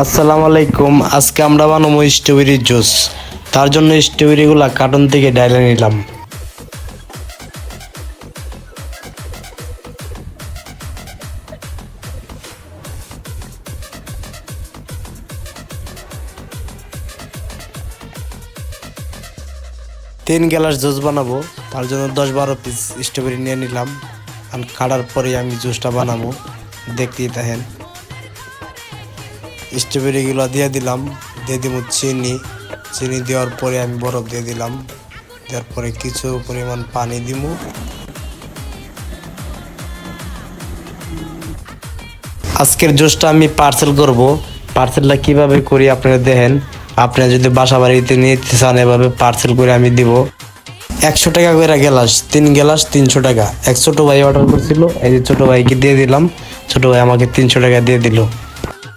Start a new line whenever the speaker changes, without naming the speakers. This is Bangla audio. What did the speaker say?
আসসালামু আলাইকুম। আজকে আমরা বানাবো স্ট্রবেরি জুস। তার জন্য স্ট্রবেরিগুলা কার্টন থেকে ডাইলে নিলাম। তিন গ্লাস জুস বানাবো। তার জন্য দশ বারো পিস স্ট্রবেরি নিয়ে নিলাম। আর কাটার পরে আমি জুসটা বানাবো। দেখতেই দেখেন স্ট্রবেরিগুলো দিয়ে দিলাম। দিয়ে দিব চিনি। চিনি দেওয়ার পরে আমি বরফ দিয়ে দিলাম। দেওয়ার পরে কিছু পরিমাণ পানি দিব আজকের জুসটা আমি পার্সেল করব। পার্সেলটা কীভাবে করি আপনারা দেখেন। আপনারা যদি বাসা বাড়িতে নিতে চান, এভাবে পার্সেল করে আমি দিব। একশো টাকা করে গেলাস, তিন গেলাস তিনশো টাকা। এক ছোটো ভাই অর্ডার করছিল, এই যে ছোটো ভাইকে দিয়ে দিলাম। ছোটো ভাই আমাকে তিনশো টাকা দিয়ে দিল।